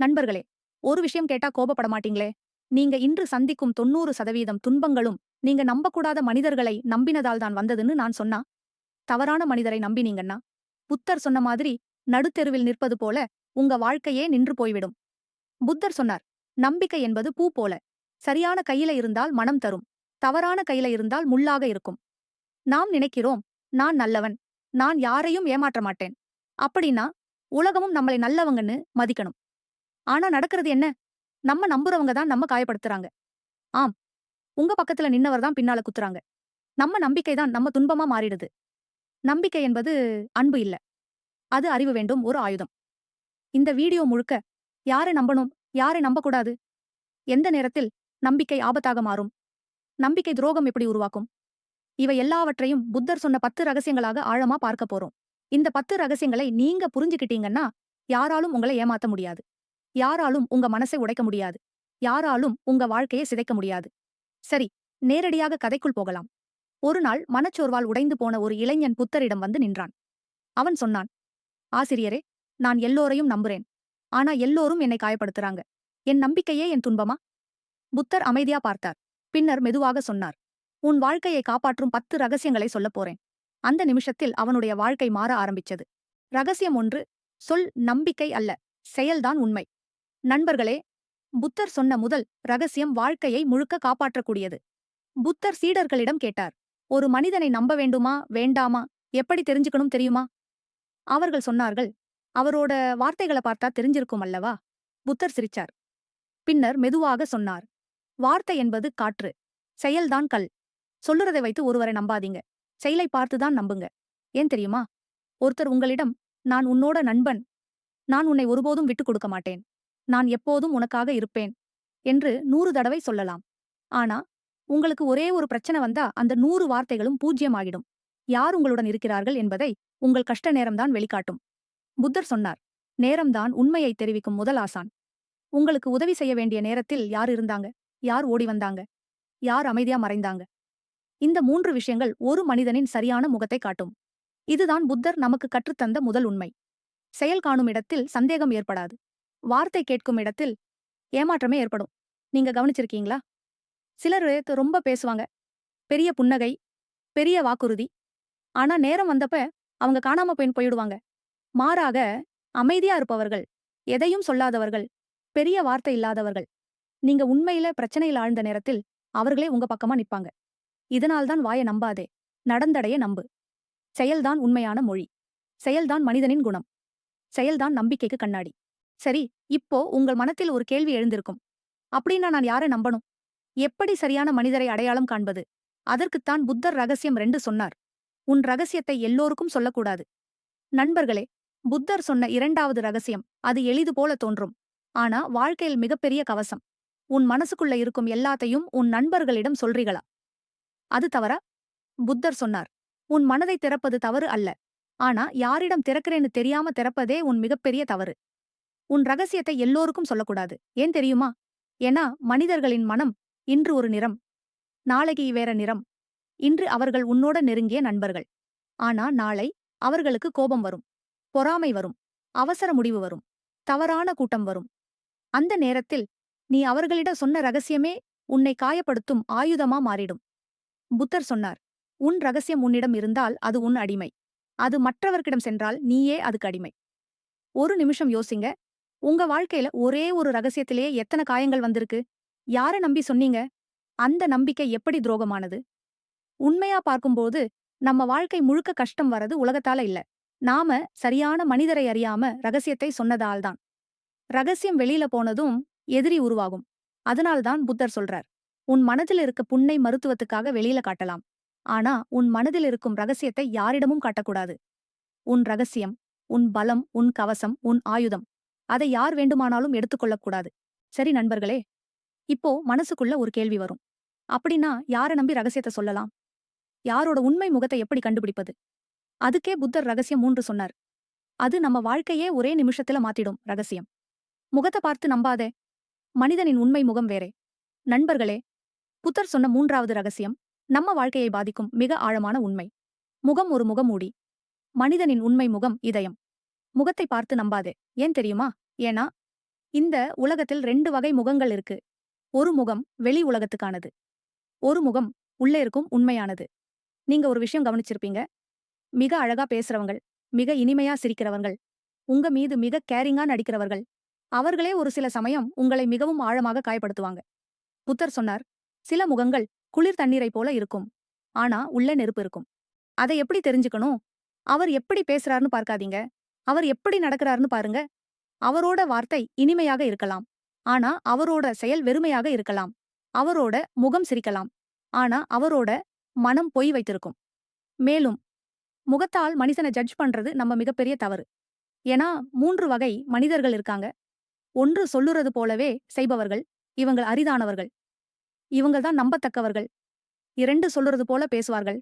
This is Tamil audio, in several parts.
நண்பர்களே ஒரு விஷயம் கேட்டா கோபப்பட மாட்டீங்களே? நீங்க இன்று சந்திக்கும் தொண்ணூறு சதவீதம் துன்பங்களும் நீங்க நம்பக்கூடாத மனிதர்களை நம்பினதால் தான் வந்ததுன்னு நான் சொன்னா? தவறான மனிதரை நம்பினீங்கன்னா? புத்தர் சொன்ன மாதிரி நடுத்தெருவில் நிற்பது போல உங்க வாழ்க்கையே நின்று போய்விடும். புத்தர் சொன்னார் நம்பிக்கை என்பது பூ போல. சரியான கையில இருந்தால் மனம் தரும் தவறான கையில இருந்தால் முள்ளாக இருக்கும். நாம் நினைக்கிறோம் நான் நல்லவன் நான் யாரையும் ஏமாற்ற மாட்டேன். அப்படின்னா உலகமும் நம்மளை நல்லவங்கன்னு மதிக்கணும். ஆனா நடக்கிறது என்ன? நம்ம நம்புறவங்க தான் நம்ம காயப்படுத்துறாங்க. ஆம். உங்க பக்கத்துல நின்னவர் தான் பின்னால குத்துறாங்க. நம்ம நம்பிக்கை தான் நம்ம துன்பமா மாறிடுது. நம்பிக்கை என்பது அன்பு இல்ல. அது அறிவு வேண்டும் ஒரு ஆயுதம். இந்த வீடியோ முழுக்க யாரை நம்பணும் யாரை நம்பக்கூடாது? எந்த நேரத்தில் நம்பிக்கை ஆபத்தாக மாறும்? நம்பிக்கை துரோகம் எப்படி உருவாக்கும்? இவை எல்லாவற்றையும் புத்தர் சொன்ன பத்து ரகசியங்களாக ஆழமா பார்க்க போறோம். இந்த பத்து ரகசியங்களை நீங்க புரிஞ்சுக்கிட்டீங்கன்னா யாராலும் உங்களை ஏமாத்த முடியாது. யாராலும் உங்க மனசை உடைக்க முடியாது. யாராலும் உங்க வாழ்க்கையை சிதைக்க முடியாது. சரி நேரடியாக கதைக்குள் போகலாம். ஒரு நாள் மனச்சோர்வால் உடைந்து போன ஒரு இளைஞன் புத்தரிடம் வந்து நின்றான். அவன் சொன்னான் ஆசிரியரே நான் எல்லோரையும் நம்புறேன். ஆனா எல்லோரும் என்னை காயப்படுத்துறாங்க. என் நம்பிக்கையே என் துன்பமா? புத்தர் அமைதியா பார்த்தார். பின்னர் மெதுவாக சொன்னார் உன் வாழ்க்கையை காப்பாற்றும் பத்து ரகசியங்களை சொல்லப் போறேன். அந்த நிமிஷத்தில் அவனுடைய வாழ்க்கை மாற ஆரம்பிச்சது. ரகசியம் ஒன்று சொல் நம்பிக்கை அல்ல செயல்தான் உண்மை. நண்பர்களே புத்தர் சொன்ன முதல் ரகசியம் வாழ்க்கையை முழுக்க காப்பாற்றக்கூடியது. புத்தர் சீடர்களிடம் கேட்டார் ஒரு மனிதனை நம்ப வேண்டுமா வேண்டாமா? எப்படி தெரிஞ்சுக்கணும் தெரியுமா? அவர்கள் சொன்னார்கள் அவரோட வார்த்தைகளை பார்த்தா தெரிஞ்சிருக்கும் அல்லவா? புத்தர் சிரிச்சார். பின்னர் மெதுவாக சொன்னார் வார்த்தை என்பது காற்று செயல்தான் கல். சொல்லுறதை வைத்து ஒருவரை நம்பாதீங்க. செயலை பார்த்துதான் நம்புங்க. ஏன் தெரியுமா? ஒருத்தர் உங்களிடம் நான் உன்னோட நண்பன். நான் உன்னை ஒருபோதும் விட்டுக் கொடுக்க மாட்டேன். நான் எப்போதும் உனக்காக இருப்பேன் என்று நூறு தடவை சொல்லலாம். ஆனா உங்களுக்கு ஒரே ஒரு பிரச்சனை வந்தா அந்த நூறு வார்த்தைகளும் பூஜ்யமாகிடும். யார் உங்களுடன் இருக்கிறார்கள் என்பதை உங்கள் கஷ்ட நேரம்தான் வெளிக்காட்டும். புத்தர் சொன்னார் நேரம்தான் உண்மையை தெரிவிக்கும் முதல் ஆசான். உங்களுக்கு உதவி செய்ய வேண்டிய நேரத்தில் யார் இருந்தாங்க? யார் ஓடி வந்தாங்க? யார் அமைதியா மறைந்தாங்க? இந்த மூன்று விஷயங்கள் ஒரு மனிதனின் சரியான முகத்தை காட்டும். இதுதான் புத்தர் நமக்கு கற்றுத்தந்த முதல் உண்மை. செயல் காணும் இடத்தில் சந்தேகம் ஏற்படாது. வார்த்தை கேட்கும் இடத்தில் ஏமாற்றமே ஏற்படும். நீங்க கவனிச்சிருக்கீங்களா? சிலர் ரொம்ப பேசுவாங்க. பெரிய புன்னகை பெரிய வாக்குறுதி. ஆனா நேரம் வந்தப்ப அவங்க காணாம போயின் போயிடுவாங்க. மாறாக அமைதியா இருப்பவர்கள் எதையும் சொல்லாதவர்கள் பெரிய வார்த்தை இல்லாதவர்கள் நீங்க உண்மையில பிரச்சனையில் ஆழ்ந்த நேரத்தில் அவர்களே உங்க பக்கமா நிப்பாங்க. இதனால்தான் வாய நம்பாதே. நடந்தடைய நம்பு. செயல்தான் உண்மையான மொழி. செயல்தான் மனிதனின் குணம். செயல்தான் நம்பிக்கைக்கு கண்ணாடி. சரி இப்போ உங்கள் மனத்தில் ஒரு கேள்வி எழுந்திருக்கும். அப்படின்னா நான் யாரை நம்பணும்? எப்படி சரியான மனிதரை அடையாளம் காண்பது? அதற்குத்தான் புத்தர் ரகசியம் ரெண்டு சொன்னார். உன் ரகசியத்தை எல்லோருக்கும் சொல்லக்கூடாது. நண்பர்களே புத்தர் சொன்ன இரண்டாவது ரகசியம் அது எளிது போல தோன்றும். ஆனா வாழ்க்கையில் மிகப்பெரிய கவசம். உன் மனசுக்குள்ள இருக்கும் எல்லாத்தையும் உன் நண்பர்களிடம் சொல்றீங்களா அது தவறா? புத்தர் சொன்னார் உன் மனதை திறப்பது தவறு அல்ல. ஆனா யாரிடம் திறக்கிறேன்னு தெரியாம திறப்பதே உன் மிகப்பெரிய தவறு. உன் ரகசியத்தை எல்லோருக்கும் சொல்லக்கூடாது. ஏன் தெரியுமா? ஏன்னா மனிதர்களின் மனம் இன்று ஒரு நிறம் நாளைக்கு வேற நிறம். இன்று அவர்கள் உன்னோட நெருங்கிய நண்பர்கள். ஆனா நாளை அவர்களுக்கு கோபம் வரும் பொறாமை வரும் அவசர முடிவு வரும் தவறான கூட்டம் வரும். அந்த நேரத்தில் நீ அவர்களிடம் சொன்ன ரகசியமே உன்னை காயப்படுத்தும் ஆயுதமா மாறிடும். புத்தர் சொன்னார் உன் ரகசியம் உன்னிடம் இருந்தால் அது உன் அடிமை. அது மற்றவர்கிடம் சென்றால் நீயே அதுக்கு அடிமை. ஒரு நிமிஷம் யோசிங்க உங்க வாழ்க்கையில ஒரே ஒரு ரகசியத்திலேயே எத்தனை காயங்கள் வந்திருக்கு? யார நம்பி சொன்னீங்க? அந்த நம்பிக்கை எப்படி துரோகமானது? உண்மையா பார்க்கும்போது நம்ம வாழ்க்கை முழுக்க கஷ்டம் வரது உலகத்தால இல்ல. நாம சரியான மனிதரை அறியாம ரகசியத்தை சொன்னதால்தான் ரகசியம் வெளியில போனதும் எதிரி உருவாகும். அதனால்தான் புத்தர் சொல்றார் உன் மனதில் இருக்க புண்ணை மருத்துவத்துக்காக வெளியில காட்டலாம். ஆனா உன் மனதில் இருக்கும் ரகசியத்தை யாரிடமும் காட்டக்கூடாது. உன் ரகசியம் உன் பலம் உன் கவசம் உன் ஆயுதம். அதை யார் வேண்டுமானாலும் எடுத்துக்கொள்ளக்கூடாது சரி நண்பர்களே இப்போ மனசுக்குள்ள ஒரு கேள்வி வரும். அப்படின்னா யாரை நம்பி ரகசியத்தை சொல்லலாம்? யாரோட உண்மை முகத்தை எப்படி கண்டுபிடிப்பது? அதுக்கே புத்தர் ரகசியம் மூன்று சொன்னார். அது நம்ம வாழ்க்கையே ஒரே நிமிஷத்துல மாத்திடும் ரகசியம். முகத்தை பார்த்து நம்பாதே மனிதனின் உண்மை முகம் வேறே. நண்பர்களே புத்தர் சொன்ன மூன்றாவது ரகசியம் நம்ம வாழ்க்கையை பாதிக்கும் மிக ஆழமான உண்மை. முகம் ஒரு முகமூடி மனிதனின் உண்மை முகம் இதயம். முகத்தை பார்த்து நம்பாதே. ஏன் தெரியுமா? ஏனா இந்த உலகத்தில் ரெண்டு வகை முகங்கள் இருக்கு. ஒரு முகம் வெளி உலகத்துக்கானது. ஒரு முகம் உள்ளே இருக்கும் உண்மையானது. நீங்க ஒரு விஷயம் கவனிச்சிருப்பீங்க. மிக அழகா பேசுறவங்கள் மிக இனிமையா சிரிக்கிறவர்கள் உங்க மீது மிக கேரிங்கா நடிக்கிறவர்கள் அவர்களே ஒரு சில சமயம் உங்களை மிகவும் ஆழமாக காயப்படுத்துவாங்க. புத்தர் சொன்னார் சில முகங்கள் குளிர் தண்ணீரைப் போல இருக்கும் ஆனா உள்ளே நெருப்பு இருக்கும். அதை எப்படி தெரிஞ்சுக்கணும்? அவர் எப்படி பேசுறாருன்னு பார்க்காதீங்க. அவர் எப்படி நடக்கிறாருன்னு பாருங்க. அவரோட வார்த்தை இனிமையாக இருக்கலாம். ஆனா அவரோட செயல் வெறுமையாக இருக்கலாம். அவரோட முகம் சிரிக்கலாம். ஆனா அவரோட மனம் பொய் வைத்திருக்கும். மேலும் முகத்தால் மனுஷனை ஜட்ஜ் பண்றது நம்ம மிகப்பெரிய தவறு. ஏன்னா மூன்று வகை மனிதர்கள் இருக்காங்க. ஒன்று சொல்லுறது போலவே செய்பவர்கள் இவங்கள் அரிதானவர்கள். இவங்கள் தான் நம்பத்தக்கவர்கள். இரண்டு சொல்லுறது போல பேசுவார்கள்.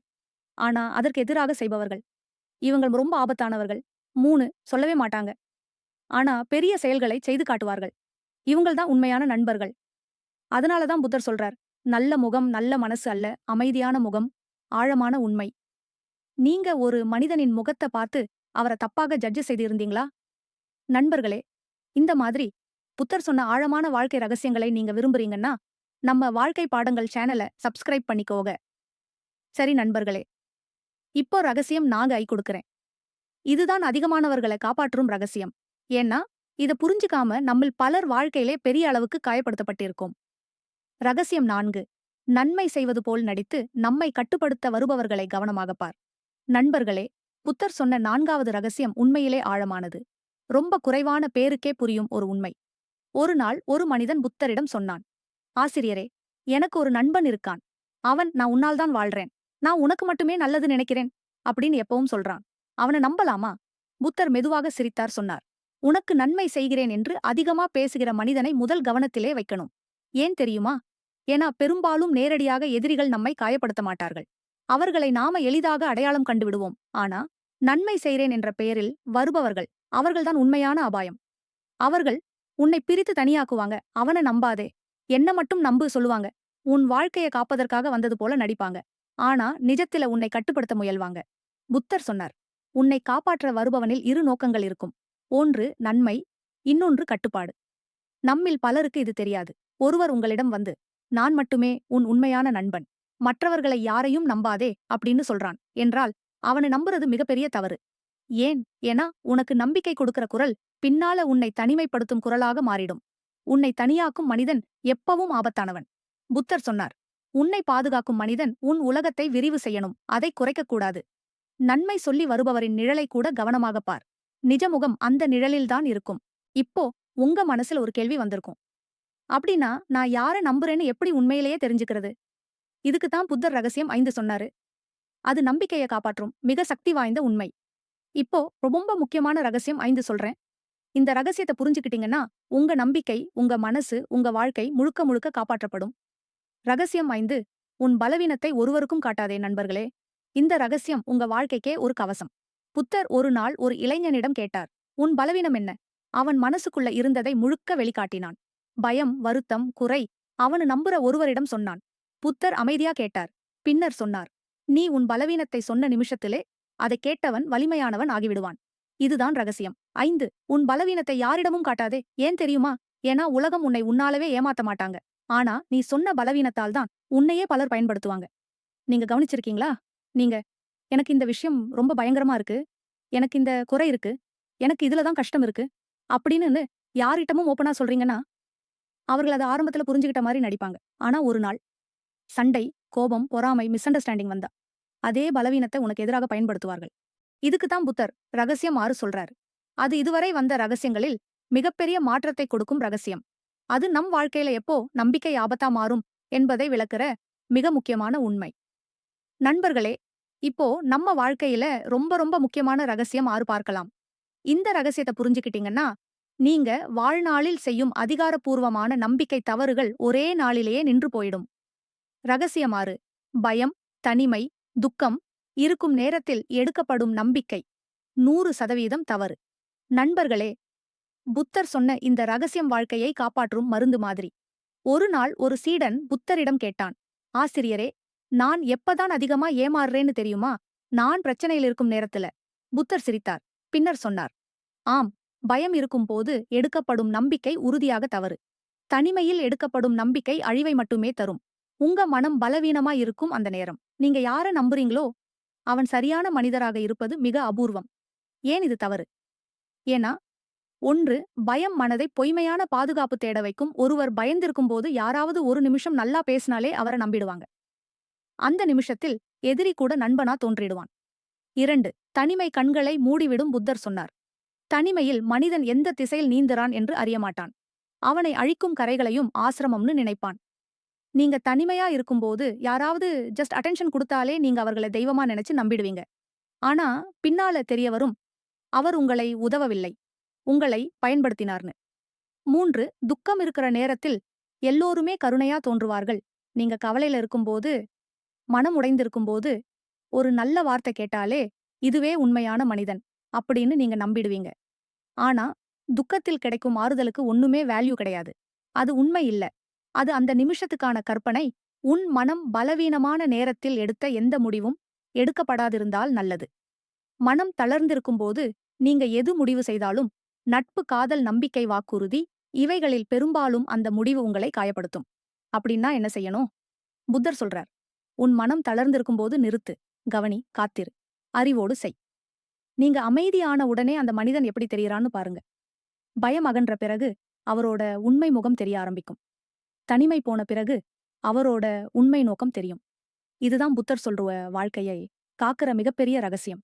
ஆனா அதற்கு எதிராக செய்பவர்கள். இவங்கள் ரொம்ப ஆபத்தானவர்கள். மூணு சொல்லவே மாட்டாங்க. ஆனா பெரிய செயல்களை செய்து காட்டுவார்கள். இவங்கள்தான் உண்மையான நண்பர்கள். அதனால தான் புத்தர் சொல்றார் நல்ல முகம் நல்ல மனசு அல்ல அமைதியான முகம் ஆழமான உண்மை. நீங்க ஒரு மனிதனின் முகத்தை பார்த்து அவரை தப்பாக ஜட்ஜ் செய்திருந்தீங்களா? நண்பர்களே இந்த மாதிரி புத்தர் சொன்ன ஆழமான வாழ்க்கை ரகசியங்களை நீங்க விரும்புறீங்கன்னா நம்ம வாழ்க்கை பாடங்கள் சேனலை சப்ஸ்கிரைப் பண்ணிக்கோங்க. சரி நண்பர்களே இப்போ ரகசியம் நாங்க ஐ கொடுக்கறேன். இதுதான் அதிகமானவர்களை காப்பாற்றும் ரகசியம். ஏன்னா இத புரிஞ்சுக்காம நம்மில் பலர் வாழ்க்கையிலே பெரிய அளவுக்கு காயப்படுத்தப்பட்டிருக்கோம். ரகசியம் நான்கு. நன்மை செய்வது போல் நடித்து நம்மை கட்டுப்படுத்த வருபவர்களை கவனமாக பார். நண்பர்களே புத்தர் சொன்ன நான்காவது ரகசியம் உண்மையிலே ஆழமானது. ரொம்ப குறைவான பேருக்கே புரியும் ஒரு உண்மை. ஒரு நாள் ஒரு மனிதன் புத்தரிடம் சொன்னான் ஆசிரியரே எனக்கு ஒரு நண்பன் இருக்கான். அவன் நான் உன்னால் தான் வாழ்றேன். நான் உனக்கு மட்டுமே நல்லது நினைக்கிறேன். அப்படின்னு எப்பவும் சொல்றான். அவனை நம்பலாமா? புத்தர் மெதுவாக சிரித்தார் சொன்னார் உனக்கு நன்மை செய்கிறேன் என்று அதிகமா பேசுகிற மனிதனை முதல் கவனத்திலே வைக்கணும். ஏன் தெரியுமா? ஏன்னா பெரும்பாலும் நேரடியாக எதிரிகள் நம்மை காயப்படுத்த மாட்டார்கள். அவர்களை நாம எளிதாக அடையாளம் கண்டுவிடுவோம் ஆனா நன்மை செய்கிறேன் என்ற பெயரில் வருபவர்கள் அவர்கள்தான் உண்மையான அபாயம். அவர்கள் உன்னை பிரித்து தனியாக்குவாங்க. அவனை நம்பாதே. என்ன மட்டும் நம்பு சொல்லுவாங்க. உன் வாழ்க்கையை காப்பதற்காக வந்தது போல நடிப்பாங்க. ஆனா நிஜத்தில உன்னை கட்டுப்படுத்த முயல்வாங்க. புத்தர் சொன்னார் உன்னை காப்பாற்ற வருபவனில் இரு நோக்கங்கள் இருக்கும். ஒன்று நன்மை இன்னொன்று கட்டுப்பாடு. நம்மில் பலருக்கு இது தெரியாது. ஒருவர் உங்களிடம் வந்து நான் மட்டுமே உன் உண்மையான நண்பன். மற்றவர்களை யாரையும் நம்பாதே அப்படின்னு சொல்றான். என்றால் அவனை நம்புறது மிகப்பெரிய தவறு. ஏன்? ஏன்னா உனக்கு நம்பிக்கை கொடுக்கிற குரல் பின்னால உன்னை தனிமைப்படுத்தும் குரலாக மாறிடும். உன்னை தனியாக்கும் மனிதன் எப்பவும் ஆபத்தானவன். புத்தர் சொன்னார் உன்னை பாதுகாக்கும் மனிதன் உன் உலகத்தை விரிவு செய்யணும். அதை குறைக்கக்கூடாது நன்மை சொல்லி வருபவரின் நிழலை கூட கவனமாகப் பார். நிஜமுகம் அந்த நிழலில்தான் இருக்கும். இப்போ உங்க மனசுல ஒரு கேள்வி வந்திருக்கும். அப்படின்னா நான் யார நம்புறேன்னு எப்படி உண்மையிலேயே தெரிஞ்சுக்கிறது? இதுக்குத்தான் புத்தர் ரகசியம் ஐந்து சொன்னாரு. அது நம்பிக்கையை காப்பாற்றும் மிக சக்தி வாய்ந்த உண்மை. இப்போ ரொம்ப முக்கியமான ரகசியம் ஐந்து சொல்றேன். இந்த ரகசியத்தை புரிஞ்சுக்கிட்டீங்கன்னா உங்க நம்பிக்கை உங்க மனசு உங்க வாழ்க்கை முழுக்க முழுக்க காப்பாற்றப்படும். ரகசியம் ஐந்து உன் பலவீனத்தை ஒருவருக்கும் காட்டாதே நண்பர்களே. இந்த ரகசியம் உங்க வாழ்க்கைக்கே ஒரு கவசம். புத்தர் ஒரு நாள் ஒரு இளைஞனிடம் கேட்டார் உன் பலவீனம் என்ன? அவன் மனசுக்குள்ள இருந்ததை முழுக்க வெளிக்காட்டினான். பயம் வருத்தம் குறை அவனு நம்புற ஒருவரிடம் சொன்னான். புத்தர் அமைதியா கேட்டார் பின்னர் சொன்னார் நீ உன் பலவீனத்தை சொன்ன நிமிஷத்திலே அதை கேட்டவன் வலிமையானவன் ஆகிவிடுவான். இதுதான் ரகசியம். ஐந்து உன் பலவீனத்தை யாரிடமும் காட்டாதே. ஏன் தெரியுமா? ஏன்னா உலகம் உன்னை உன்னாலவே ஏமாத்த மாட்டாங்க. ஆனா நீ சொன்ன பலவீனத்தால் தான் உன்னையே பலர் பயன்படுத்துவாங்க. நீங்க கவனிச்சிருக்கீங்களா? நீங்க எனக்கு இந்த விஷயம் ரொம்ப பயங்கரமா இருக்கு. எனக்கு இந்த குறை இருக்கு. எனக்கு இதுல தான் கஷ்டம் இருக்கு. அப்படின்னு யார்கிட்டமும் ஓப்பனா சொல்றீங்கன்னா அவர்கள் அதை ஆரம்பத்துல புரிஞ்சுக்கிட்ட மாதிரி நடிப்பாங்க. ஆனா ஒரு நாள் சண்டை கோபம் பொறாமை மிஸ் அண்டர்ஸ்டாண்டிங் வந்தா அதே பலவீனத்தை உனக்கு எதிராக பயன்படுத்துவார்கள். இதுக்கு தான் புத்தர் ரகசியம் ஆறு சொல்றாரு. அது இதுவரை வந்த ரகசியங்களில் மிகப்பெரிய மாற்றத்தை கொடுக்கும் ரகசியம். அது நம் வாழ்க்கையில எப்போ நம்பிக்கை ஆபத்தா மாறும் என்பதை விளக்குற மிக முக்கியமான உண்மை. நண்பர்களே இப்போ நம்ம வாழ்க்கையில ரொம்ப ரொம்ப முக்கியமான ரகசியம் ஆறு பார்க்கலாம். இந்த ரகசியத்தை புரிஞ்சுக்கிட்டீங்கன்னா நீங்க வாழ்நாளில் செய்யும் அதிகாரப்பூர்வமான நம்பிக்கை தவறுகள் ஒரே நாளிலேயே நின்று போயிடும். ரகசியம் ஆறு பயம் தனிமை துக்கம் இருக்கும் நேரத்தில் எடுக்கப்படும் நம்பிக்கை. நூறு சதவீதம் தவறு. நண்பர்களே புத்தர் சொன்ன இந்த ரகசியம் வாழ்க்கையை காப்பாற்றும் மருந்து மாதிரி. ஒரு நாள் ஒரு சீடன் புத்தரிடம் கேட்டான் ஆசிரியரே நான் எப்பதான் அதிகமா ஏமாறுறேன்னு தெரியுமா? நான் பிரச்சனையில் இருக்கும் நேரத்துல. புத்தர் சிரித்தார். பின்னர் சொன்னார் ஆம் பயம் இருக்கும்போது எடுக்கப்படும் நம்பிக்கை உறுதியாக தவறு. தனிமையில் எடுக்கப்படும் நம்பிக்கை அழிவை மட்டுமே தரும். உங்க மனம் பலவீனமா இருக்கும் அந்த நேரம். நீங்க யார நம்புறீங்களோ அவன் சரியான மனிதராக இருப்பது மிக அபூர்வம். ஏன் இது தவறு? ஏன்னா ஒன்று பயம் மனதை பொய்மையான பாதுகாப்பு தேட வைக்கும். ஒருவர் பயந்திருக்கும் போது யாராவது ஒரு நிமிஷம் நல்லா பேசினாலே அவரை நம்பிடுவாங்க. அந்த நிமிஷத்தில் எதிரி கூட நண்பனா தோன்றிடுவான். இரண்டு தனிமை கண்களை மூடிவிடும் புத்தர் சொன்னார். தனிமையில் மனிதன் எந்த திசையில் நீந்துறான் என்று அறியமாட்டான். அவனை அழிக்கும் கரைகளையும் ஆசிரமம்னு நினைப்பான். நீங்க தனிமையா இருக்கும்போது யாராவது ஜஸ்ட் அட்டென்ஷன் கொடுத்தாலே நீங்க அவர்களை தெய்வமா நினைச்சு நம்பிடுவீங்க. ஆனா பின்னால தெரிய வரும் அவர் உங்களை உதவவில்லை. உங்களை பயன்படுத்தினார்னு. மூன்று துக்கம் இருக்கிற நேரத்தில் எல்லோருமே கருணையா தோன்றுவார்கள். நீங்க கவலையில இருக்கும்போது மனம் உடைந்திருக்கும்போது ஒரு நல்ல வார்த்தை கேட்டாலே இதுவே உண்மையான மனிதன் அப்படின்னு நீங்க நம்பிடுவீங்க. ஆனா துக்கத்தில் கிடைக்கும் ஆறுதலுக்கு ஒண்ணுமே வேல்யூ கிடையாது. அது உண்மை இல்ல. அது அந்த நிமிஷத்துக்கான கற்பனை உன் மனம் பலவீனமான நேரத்தில் எடுத்த எந்த முடிவும் எடுக்கப்படாதிருந்தால் நல்லது. மனம் தளர்ந்திருக்கும்போது நீங்க எது முடிவு செய்தாலும் நட்பு காதல் நம்பிக்கை வாக்குறுதி இவைகளில் பெரும்பாலும் அந்த முடிவு உங்களை காயப்படுத்தும். அப்படின்னா என்ன செய்யணும்? புத்தர் சொல்றார் உன் மனம் தளர்ந்திருக்கும்போது நிறுத்து. கவனி காத்திரு. அறிவோடு செய். நீங்க அமைதியான உடனே அந்த மனிதன் எப்படி தெரியறான்னு பாருங்க. பயம் அகன்ற பிறகு அவரோட உண்மை முகம் தெரிய ஆரம்பிக்கும். தனிமை போன பிறகு அவரோட உண்மை நோக்கம் தெரியும். இதுதான் புத்தர் சொல்ற வாழ்க்கையை காக்கிற மிகப்பெரிய ரகசியம்.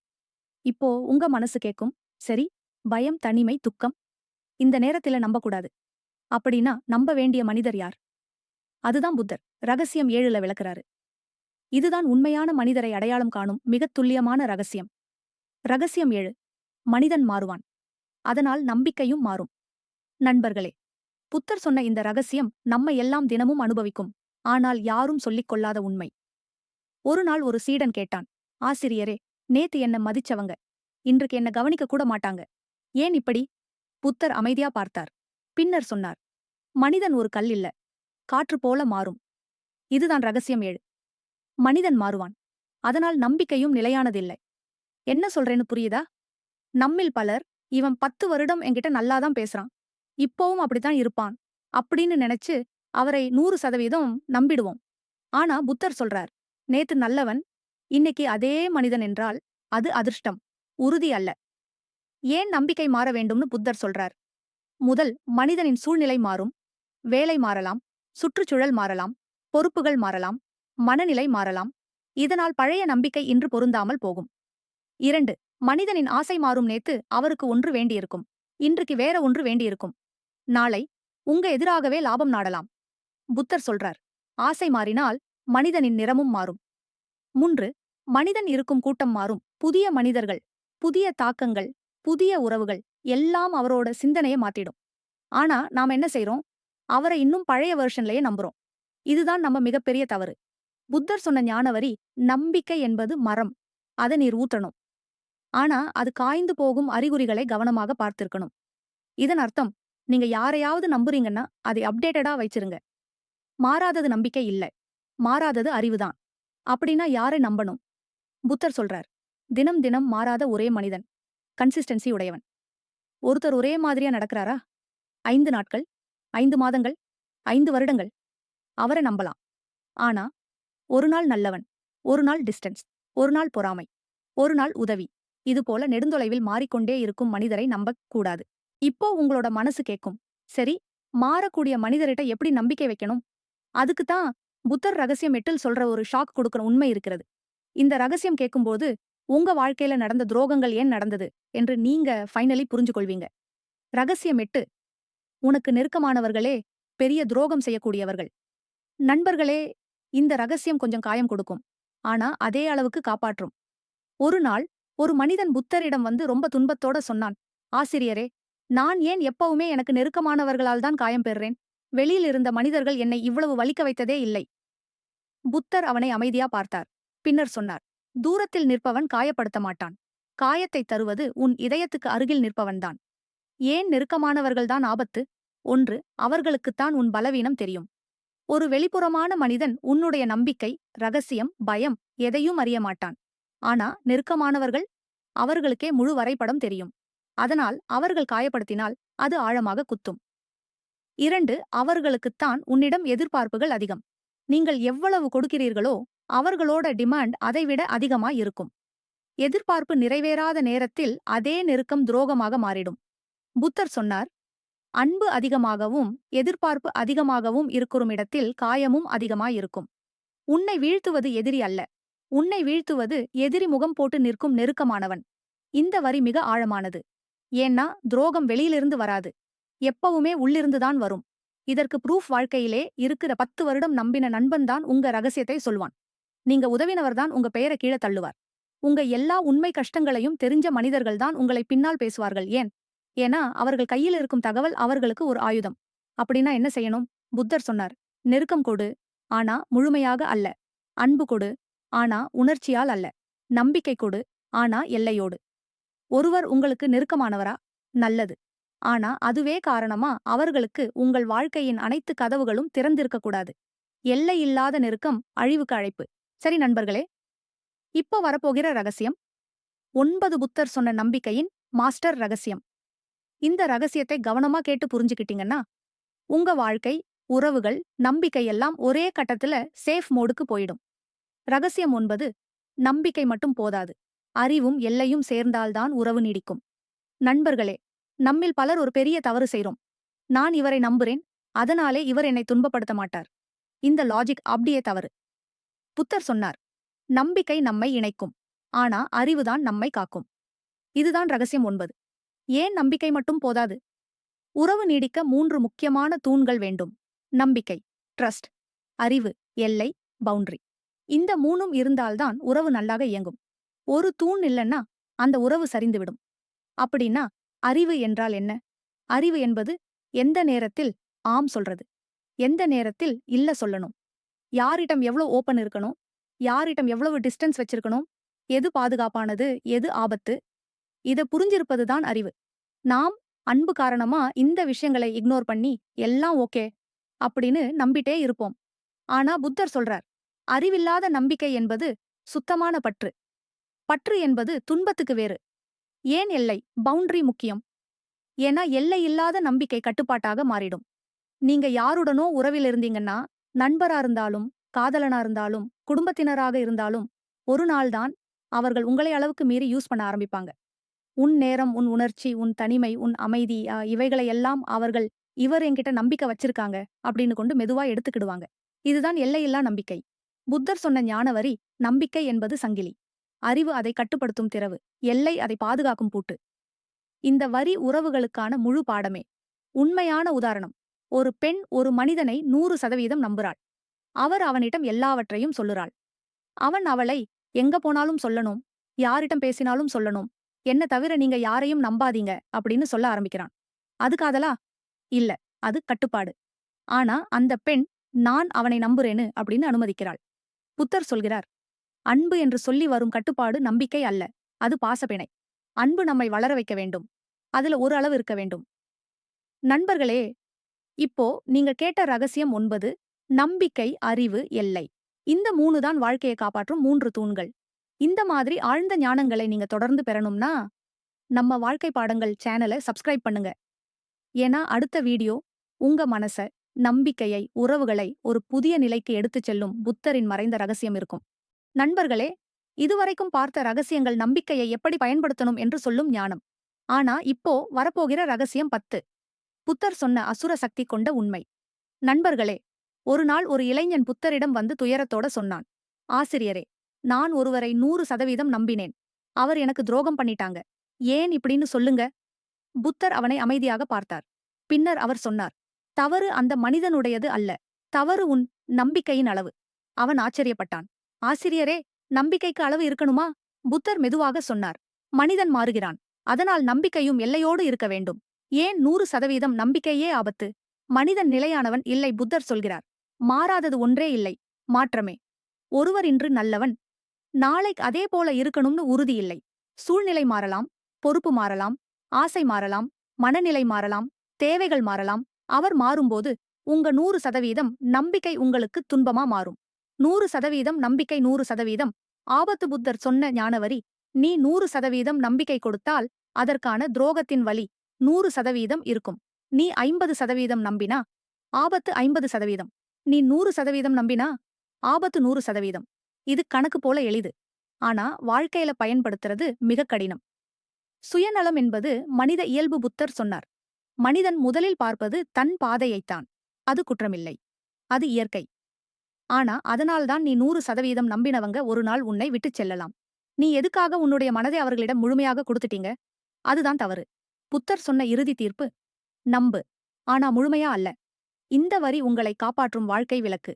இப்போ உங்க மனசு கேக்கும் சரி பயம் தனிமை துக்கம் இந்த நேரத்தில நம்பக்கூடாது. அப்படின்னா நம்ப வேண்டிய மனிதர் யார்? அதுதான் புத்தர். ரகசியம் ஏழுல விளக்குறாரு. இதுதான் உண்மையான மனிதரை அடையாளம் காணும் மிகத் துல்லியமான ரகசியம். ரகசியம் ஏழு மனிதன் மாறுவான். அதனால் நம்பிக்கையும் மாறும். நண்பர்களே புத்தர் சொன்ன இந்த ரகசியம் நம்ம எல்லாம் தினமும் அனுபவிக்கும். ஆனால் யாரும் சொல்லிக் கொள்ளாத உண்மை. ஒரு நாள் ஒரு சீடன் கேட்டான் ஆசிரியரே நேத்து என்ன மதிச்சவங்க. இன்றுக்கு என்ன கவனிக்க கூட மாட்டாங்க. ஏன் இப்படி? புத்தர் அமைதியா பார்த்தார். பின்னர் சொன்னார் மனிதன் ஒரு கல் இல்ல காற்று போல மாறும். இதுதான் ரகசியம் ஏழு. மனிதன் மாறுவான். அதனால் நம்பிக்கையும் நிலையானதில்லை. என்ன சொல்றேன்னு புரியுதா? நம்மில் பலர் இவன் பத்து வருடம் என்கிட்ட நல்லாதான் பேசுறான். இப்போவும் அப்படித்தான் இருப்பான். அப்படின்னு நினைச்சு அவரை நூறு சதவீதம் நம்பிடுவோம். ஆனா புத்தர் சொல்றார் நேத்து நல்லவன் இன்னைக்கு அதே மனிதன் என்றால் அது அதிர்ஷ்டம். உறுதி அல்ல. ஏன் நம்பிக்கை மாற வேண்டும்னு புத்தர் சொல்றார்? முதல் மனிதனின் சூழ்நிலை மாறும். வேலை மாறலாம் சுற்றுச்சூழல் மாறலாம் பொறுப்புகள் மாறலாம் மனநிலை மாறலாம். இதனால் பழைய நம்பிக்கை இன்று பொருந்தாமல் போகும். இரண்டு மனிதனின் ஆசை மாறும் நேத்து அவருக்கு ஒன்று வேண்டியிருக்கும். இன்றைக்கு வேற ஒன்று வேண்டியிருக்கும். நாளை உங்க எதிராகவே லாபம் நாடலாம். புத்தர் சொல்றார் ஆசை மாறினால் மனிதனின் நிறமும் மாறும். மூன்று மனிதன் இருக்கும் கூட்டம் மாறும். புதிய மனிதர்கள் புதிய தாக்கங்கள் புதிய உறவுகள் எல்லாம் அவரோட சிந்தனையை மாத்திடும். ஆனா நாம் என்ன செய்றோம்? அவரை இன்னும் பழைய வெர்ஷன்லயே நம்புறோம். இதுதான் நம்ம மிகப்பெரிய தவறு. புத்தர் சொன்ன ஞானவரி நம்பிக்கை என்பது மரம். அதை நீர் ஊத்தணும் ஆனா அது காய்ந்து போகும் அறிகுறிகளை கவனமாக பார்த்திருக்கணும். இதன் அர்த்தம் நீங்க யாரையாவது நம்புறீங்கன்னா அதை அப்டேட்டடா வச்சிருங்க. மாறாதது நம்பிக்கை இல்ல. மாறாதது அறிவுதான் அப்படின்னா யாரை நம்பணும்? புத்தர் சொல்றார் தினம் தினம் மாறாத ஒரே மனிதன் கன்சிஸ்டன்சி உடையவன். ஒருத்தர் ஒரே மாதிரியா நடக்கிறாரா? ஐந்து நாட்கள் ஐந்து மாதங்கள் ஐந்து வருடங்கள் அவரை நம்பலாம். ஆனா ஒரு நாள் நல்லவன் ஒரு நாள் டிஸ்டன்ஸ் ஒரு நாள் பொறாமை ஒரு நாள் உதவி. இதுபோல நெடுந்தொலைவில் மாறிக்கொண்டே இருக்கும் மனிதரை நம்பக்கூடாது. இப்போ உங்களோட மனசு கேட்கும் சரி மாறக்கூடிய மனிதர்கிட்ட எப்படி நம்பிக்கை வைக்கணும்? அதுக்குத்தான் புத்தர் ரகசியம் எட்டில் சொல்ற ஒரு ஷாக் கொடுக்கிற உண்மை இருக்கிறது. இந்த ரகசியம் கேட்கும்போது உங்க வாழ்க்கையில நடந்த துரோகங்கள் ஏன் நடந்தது? என்று நீங்க ஃபைனலி புரிஞ்சு கொள்வீங்க ரகசியம் எட்டு உனக்கு நெருக்கமானவர்களே பெரிய துரோகம் செய்யக்கூடியவர்கள். நண்பர்களே இந்த ரகசியம் கொஞ்சம் காயம் கொடுக்கும். ஆனா அதே அளவுக்கு காப்பாற்றும். ஒரு நாள் ஒரு மனிதன் புத்தரிடம் வந்து ரொம்ப துன்பத்தோட சொன்னான் ஆசிரியரே நான் ஏன் எப்பவுமே எனக்கு நெருக்கமானவர்களால் தான் காயம் பெறுறேன்? வெளியில் இருந்த மனிதர்கள் என்னை இவ்வளவு வலிக்க வைத்ததே இல்லை. புத்தர் அவனை அமைதியா பார்த்தார். பின்னர் சொன்னார் தூரத்தில் நிற்பவன் காயப்படுத்த மாட்டான். காயத்தை தருவது உன் இதயத்துக்கு அருகில் நிற்பவன்தான் ஏன் நெருக்கமானவர்கள்தான் ஆபத்து? ஒன்று அவர்களுக்குத்தான் உன் பலவீனம் தெரியும். ஒரு வெளிப்புறமான மனிதன் உன்னுடைய நம்பிக்கை ரகசியம் பயம் எதையும் அறிய மாட்டான். ஆனா நெருக்கமானவர்கள் அவர்களுக்கே முழு வரைபடம் தெரியும். அதனால் அவர்கள் காயப்படுத்தினால் அது ஆழமாக குத்தும். இரண்டு அவர்களுக்குத்தான் உன்னிடம் எதிர்பார்ப்புகள் அதிகம். நீங்கள் எவ்வளவு கொடுக்கிறீர்களோ அவர்களோட டிமாண்ட் அதைவிட அதிகமாய் இருக்கும். எதிர்பார்ப்பு நிறைவேறாத நேரத்தில் அதே நெருக்கம் துரோகமாக மாறிடும். புத்தர் சொன்னார் அன்பு அதிகமாகவும் எதிர்பார்ப்பு அதிகமாகவும் இருக்கும் இடத்தில் காயமும் அதிகமாயிருக்கும் உன்னை வீழ்த்துவது எதிரி அல்ல. உன்னை வீழ்த்துவது எதிரி முகம் போட்டு நிற்கும் நெருக்கமானவன். இந்த வரி மிக ஆழமானது. ஏன்னா துரோகம் வெளியிலிருந்து வராது. எப்பவுமே உள்ளிருந்துதான் வரும். இதற்கு ப்ரூஃப் வாழ்க்கையிலே இருக்கிற பத்து வருடம் நம்பின நண்பன்தான் உங்க ரகசியத்தை சொல்வான். நீங்க உதவினவர்தான் உங்க பெயரை கீழே தள்ளுவார். உங்க எல்லா உண்மை கஷ்டங்களையும் தெரிஞ்ச மனிதர்கள்தான் உங்களை பின்னால் பேசுவார்கள். ஏன்? ஏன்னா அவர்கள் கையில் இருக்கும் தகவல் அவர்களுக்கு ஒரு ஆயுதம். அப்படின்னா என்ன செய்யணும்? புத்தர் சொன்னார் நெருக்கம் கொடு ஆனா முழுமையாக அல்ல. அன்பு கொடு ஆனா உணர்ச்சியால் அல்ல. நம்பிக்கை கொடு ஆனா எல்லையோடு. ஒருவர் உங்களுக்கு நெருக்கமானவரா? நல்லது. ஆனா அதுவே காரணமா அவர்களுக்கு உங்கள் வாழ்க்கையின் அனைத்து கதவுகளும் திறந்திருக்கக்கூடாது எல்லை இல்லாத நெருக்கம் அழிவுக்கு அழைப்பு. சரி நண்பர்களே இப்போ வரப்போகிற ரகசியம் ஒன்பது புத்தர் சொன்ன நம்பிக்கையின் மாஸ்டர் ரகசியம். இந்த ரகசியத்தை கவனமா கேட்டு புரிஞ்சுக்கிட்டீங்கன்னா உங்க வாழ்க்கை உறவுகள் நம்பிக்கை எல்லாம் ஒரே கட்டத்துல சேஃப் மோடுக்கு போயிடும். ரகசியம் ஒன்பது நம்பிக்கை மட்டும் போதாது. அறிவும் எல்லையும் சேர்ந்தால்தான் உறவு நீடிக்கும். நண்பர்களே நம்மில் பலர் ஒரு பெரிய தவறு செய்றோம். நான் இவரை நம்புறேன் அதனாலே இவர் என்னை துன்பப்படுத்த மாட்டார். இந்த லாஜிக் அப்படியே தவறு. புத்தர் சொன்னார் நம்பிக்கை நம்மை இணைக்கும் ஆனா அறிவுதான் நம்மை காக்கும். இதுதான் ரகசியம் ஒன்பது. ஏன் நம்பிக்கை மட்டும் போதாது? உறவு நீடிக்க மூன்று முக்கியமான தூண்கள் வேண்டும். நம்பிக்கை ட்ரஸ்ட் அறிவு எல்லை பவுண்டரி இந்த மூணும் இருந்தால்தான் உறவு நல்லாக இயங்கும். ஒரு தூண் இல்லைன்னா அந்த உறவு சரிந்துவிடும். அப்படின்னா அறிவு என்றால் என்ன? அறிவு என்பது எந்த நேரத்தில் ஆம் சொல்றது? எந்த நேரத்தில் இல்ல சொல்லணும்? யாரிடம் எவ்வளவு ஓப்பன் இருக்கணும்? யாரிடம் எவ்வளவு டிஸ்டன்ஸ் வச்சிருக்கணும்? எது பாதுகாப்பானது? எது ஆபத்து? இத புரிஞ்சிருப்பதுதான் அறிவு. நாம் அன்பு காரணமா இந்த விஷயங்களை இக்னோர் பண்ணி எல்லாம் ஓகே அப்படின்னு நம்பிட்டே இருப்போம். ஆனா புத்தர் சொல்றார் அறிவில்லாத நம்பிக்கை என்பது சுத்தமான பற்று. பற்று என்பது துன்பத்துக்கு வேறு. ஏன் எல்லை பவுண்டரி முக்கியம். ஏன்னா எல்லை இல்லாத நம்பிக்கை கட்டுப்பாட்டாக மாறிடும். நீங்க யாருடனோ உறவில் இருந்தீங்கன்னா நண்பரா இருந்தாலும் காதலனா இருந்தாலும் குடும்பத்தினராக இருந்தாலும் ஒரு நாள்தான் அவர்கள் உங்களை அளவுக்கு மீறி யூஸ் பண்ண ஆரம்பிப்பாங்க. உன் நேரம் உன் உணர்ச்சி உன் தனிமை உன் அமைதி இவைகளை எல்லாம் அவர்கள் இவர் என்கிட்ட நம்பிக்கை வச்சிருக்காங்க அப்படின்னு கொண்டு மெதுவா எடுத்துக்கிடுவாங்க. இதுதான் எல்லையில்லா நம்பிக்கை. புத்தர் சொன்ன ஞானவரி நம்பிக்கை என்பது சங்கிலி. அறிவு அதை கட்டுப்படுத்தும் திறவு எல்லை அதை பாதுகாக்கும் பூட்டு. இந்த வரி உறவுகளுக்கான முழு பாடமே. உண்மையான உதாரணம் ஒரு பெண் ஒரு மனிதனை நூறு சதவீதம் நம்புறாள். அவர் அவனிடம் எல்லாவற்றையும் சொல்லுறாள். அவன் அவளை எங்க போனாலும் சொல்லணும் யாரிடம் பேசினாலும் சொல்லணும் என்ன தவிர நீங்க யாரையும் நம்பாதீங்க அப்படின்னு சொல்ல ஆரம்பிக்கிறான். அது காதலா இல்ல அது கட்டுப்பாடு. ஆனா அந்த பெண் நான் அவனை நம்புறேன்னு அப்படின்னு அனுமதிக்கிறாள். புத்தர் சொல்கிறார் அன்பு என்று சொல்லி வரும் கட்டுப்பாடு நம்பிக்கை அல்ல. அது பாசப்பிணை. அன்பு நம்மை வளர வைக்க வேண்டும். அதுல ஒரு அளவு இருக்க வேண்டும். நண்பர்களே இப்போ நீங்க கேட்ட ரகசியம் ஒன்பது நம்பிக்கை அறிவு எல்லை. இந்த மூணு தான் வாழ்க்கையை காப்பாற்றும் மூன்று தூண்கள். இந்த மாதிரி ஆழ்ந்த ஞானங்களை நீங்க தொடர்ந்து பெறணும்னா நம்ம வாழ்க்கை பாடங்கள் சேனலை சப்ஸ்கிரைப் பண்ணுங்க. ஏன்னா அடுத்த வீடியோ உங்க மனச நம்பிக்கையை உறவுகளை ஒரு புதிய நிலைக்கு எடுத்துச் செல்லும் புத்தரின் மறைந்த ரகசியம் இருக்கும். நண்பர்களே இதுவரைக்கும் பார்த்த ரகசியங்கள் நம்பிக்கையை எப்படி பயன்படுத்தணும் என்று சொல்லும் ஞானம். ஆனா இப்போ வரப்போகிற ரகசியம் பத்து. புத்தர் சொன்ன அசுர சக்தி கொண்ட உண்மை. நண்பர்களே ஒரு நாள் ஒரு இளைஞன் புத்தரிடம் வந்து துயரத்தோட சொன்னான். ஆசிரியரே நான் ஒருவரை நூறு சதவீதம் நம்பினேன். அவர் எனக்கு துரோகம் பண்ணிட்டாங்க. ஏன் இப்படின்னு சொல்லுங்க. புத்தர் அவனை அமைதியாக பார்த்தார். பின்னர் அவர் சொன்னார் தவறு அந்த மனிதனுடையது அல்ல. தவறு உன் நம்பிக்கையின் அளவு. அவன் ஆச்சரியப்பட்டான். ஆசிரியரே நம்பிக்கைக்கு அளவு இருக்கணுமா? புத்தர் மெதுவாக சொன்னார். மனிதன் மாறுகிறான். அதனால் நம்பிக்கையும் எல்லையோடு இருக்க வேண்டும். ஏன் நூறு சதவீதம் நம்பிக்கையே ஆபத்து? மனிதன் நிலையானவன் இல்லை புத்தர் சொல்கிறார். மாறாதது ஒன்றே இல்லை. மாற்றமே. ஒருவர் இன்று நல்லவன் நாளைக்கு அதே போல இருக்கணும்னு உறுதி இல்லை. சூழ்நிலை மாறலாம் பொறுப்பு மாறலாம் ஆசை மாறலாம் மனநிலை மாறலாம் தேவைகள் மாறலாம். அவர் மாறும்போது உங்க நூறு சதவீதம் நம்பிக்கை உங்களுக்கு துன்பமா மாறும். நூறு சதவீதம் நம்பிக்கை நூறு சதவீதம். ஆபத்து புத்தர் சொன்ன ஞானவரி நீ நூறு சதவீதம் நம்பிக்கை கொடுத்தால் அதற்கான துரோகத்தின் வலி நூறு சதவீதம் இருக்கும். நீ ஐம்பது சதவீதம் நம்பினா ஆபத்து ஐம்பது சதவீதம். நீ நூறு சதவீதம் நம்பினா ஆபத்து நூறு சதவீதம். இது கணக்கு போல எளிது. ஆனா வாழ்க்கையில பயன்படுத்துறது மிக கடினம். சுயநலம் என்பது மனித இயல்பு புத்தர் சொன்னார். மனிதன் முதலில் பார்ப்பது தன் பாதையைத்தான். அது குற்றமில்லை. அது இயற்கை. ஆனா அதனால்தான் நீ நூறு சதவீதம் நம்பினவங்க ஒரு நாள் உன்னை விட்டுச் செல்லலாம். நீ எதுக்காக உன்னுடைய மனதை அவர்களிடம் முழுமையாக கொடுத்துட்டீங்க? அதுதான் தவறு. புத்தர் சொன்ன இறுதி தீர்ப்பு நம்பு. ஆனா முழுமையா அல்ல. இந்த வரி உங்களை காப்பாற்றும் வாழ்க்கை விளக்கு.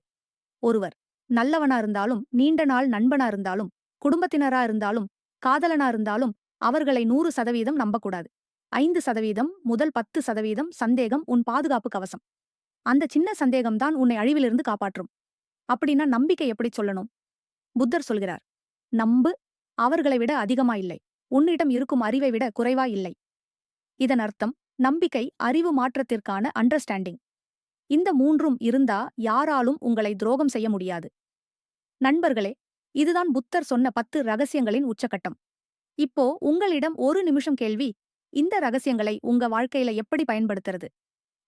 ஒருவர் நல்லவனா இருந்தாலும் நீண்ட நாள் நண்பனா இருந்தாலும் குடும்பத்தினரா இருந்தாலும் காதலனா இருந்தாலும் அவர்களை நூறு சதவீதம் நம்பக்கூடாது. ஐந்து சதவீதம் முதல் பத்து சதவீதம் சந்தேகம் உன் பாதுகாப்பு கவசம். அந்த சின்ன சந்தேகம்தான் உன்னை அழிவிலிருந்து காப்பாற்றும். அப்படின்னா நம்பிக்கை எப்படி சொல்லணும்? புத்தர் சொல்கிறார் நம்பு அவர்களை விட அதிகமா இல்லை. உன்னிடம் இருக்கும் அறிவை விட குறைவா இல்லை. இதன் அர்த்தம் நம்பிக்கை அறிவு மாற்றத்திற்கான அண்டர்ஸ்டாண்டிங் இந்த மூன்றும் இருந்தா யாராலும் உங்களை துரோகம் செய்ய முடியாது. நண்பர்களே இதுதான் புத்தர் சொன்ன பத்து ரகசியங்களின் உச்சக்கட்டம். இப்போ உங்களிடம் ஒரு நிமிஷம் கேள்வி இந்த ரகசியங்களை உங்க வாழ்க்கையில எப்படி பயன்படுத்துறது?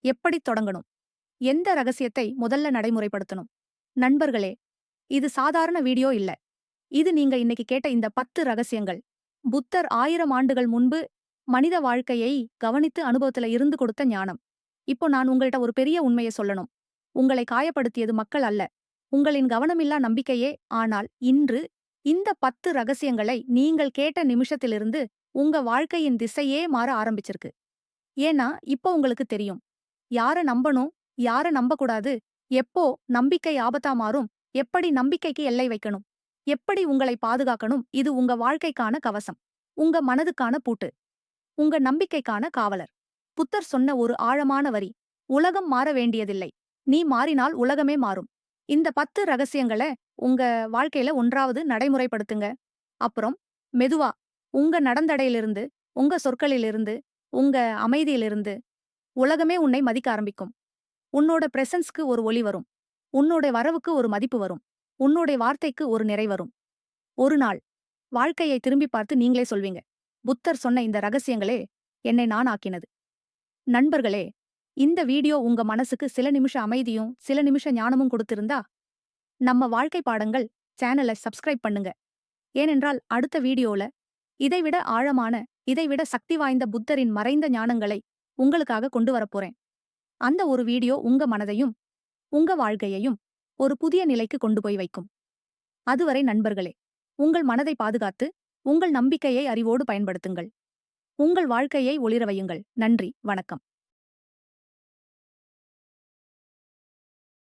எப்படி தொடங்கணும்? எந்த ரகசியத்தை முதல்ல நடைமுறைப்படுத்தணும்? நண்பர்களே இது சாதாரண வீடியோ இல்ல. இது நீங்க இன்னைக்கு கேட்ட இந்த பத்து ரகசியங்கள். புத்தர் ஆயிரம் ஆண்டுகள் முன்பு மனித வாழ்க்கையை கவனித்து அனுபவத்துல இருந்து கொடுத்த ஞானம். இப்போ நான் உங்கள்கிட்ட ஒரு பெரிய உண்மையை சொல்லணும். உங்களை காயப்படுத்தியது மக்கள் அல்ல. உங்களின் கவனமில்லா நம்பிக்கையே ஆனால் இன்று இந்த பத்து ரகசியங்களை நீங்கள் கேட்ட நிமிஷத்திலிருந்து உங்க வாழ்க்கையின் திசையே மாற ஆரம்பிச்சிருக்கு. ஏன்னா இப்போ உங்களுக்கு தெரியும். யார நம்பணும் யார நம்பக்கூடாது எப்போ நம்பிக்கை ஆபத்தா மாறும் எப்படி நம்பிக்கைக்கு எல்லை வைக்கணும் எப்படி உங்களை பாதுகாக்கணும் இது உங்க வாழ்க்கைக்கான கவசம் உங்க மனதுக்கான பூட்டு உங்க நம்பிக்கைக்கான காவலர். புத்தர் சொன்ன ஒரு ஆழமான வரி உலகம் மாற வேண்டியதில்லை. நீ மாறினால் உலகமே மாறும். இந்த பத்து ரகசியங்களை உங்க வாழ்க்கையில ஒன்றாவது நடைமுறைப்படுத்துங்க. அப்புறம் மெதுவா உங்க நடந்தடையிலிருந்து உங்க சொற்களிலிருந்து உங்க அமைதியிலிருந்து உலகமே உன்னை மதிக்க ஆரம்பிக்கும். உன்னோட பிரசன்ஸ்க்கு ஒரு ஒளி வரும். உன்னோட வரவுக்கு ஒரு மதிப்பு வரும். உன்னோட வார்த்தைக்கு ஒரு நிறை வரும். ஒரு நாள் வாழ்க்கையை திரும்பி பார்த்து நீங்களே சொல்வீங்க. புத்தர் சொன்ன இந்த ரகசியங்களே என்னை நான் ஆக்கினது நண்பர்களே இந்த வீடியோ உங்க மனசுக்கு சில நிமிஷ அமைதியும் சில நிமிஷ ஞானமும் கொடுத்திருந்தா நம்ம வாழ்க்கை பாடங்கள் சேனலை சப்ஸ்கிரைப் பண்ணுங்க. ஏனென்றால் அடுத்த வீடியோல இதைவிட ஆழமான இதைவிட சக்தி வாய்ந்த புத்தரின் மறைந்த ஞானங்களை உங்களுக்காக கொண்டு வரப்போறேன் அந்த ஒரு வீடியோ உங்க மனதையும் உங்க வாழ்க்கையையும் ஒரு புதிய நிலைக்கு கொண்டு போய் வைக்கும். அதுவரை நண்பர்களே உங்கள் மனதை பாதுகாத்து உங்கள் நம்பிக்கையை அறிவோடு பயன்படுத்துங்கள். உங்கள் வாழ்க்கையை ஒளிரவையுங்கள் நன்றி. வணக்கம்.